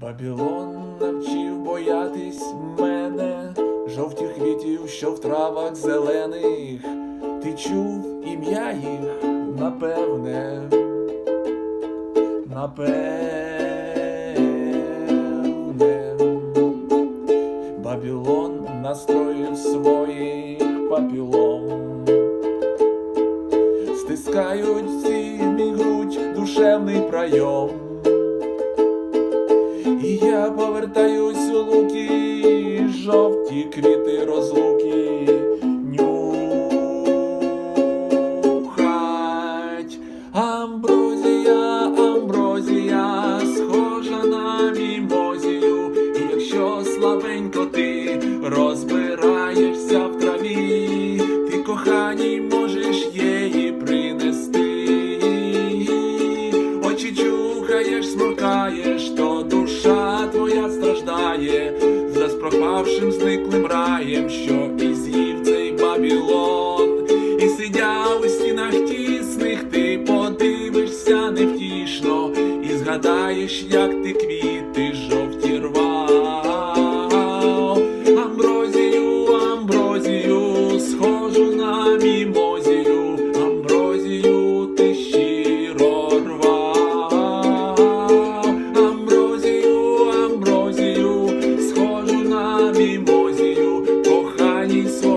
Бабілон навчив боятись мене, жовтих квітів, що в травах зелених. Ти чув ім'я їх, напевне, напевне. Бабілон настроїв своїх папілом. Стискають всі мій грудь душевний прийом. Я повертаюсь у луки, жовті квіти розлуки, нюхать. Амброзія, амброзія, схожа на мімозію. І якщо слабенько ти розбираєшся в траві, ти коханій можеш її принести. Очі чухаєш, твоя страждає за спропавшим зниклим раєм, що і з'їв цей бабілон, і сидя у стінах тісних, ти подивишся невтішно, і згадаєш, як ти квіт. de sua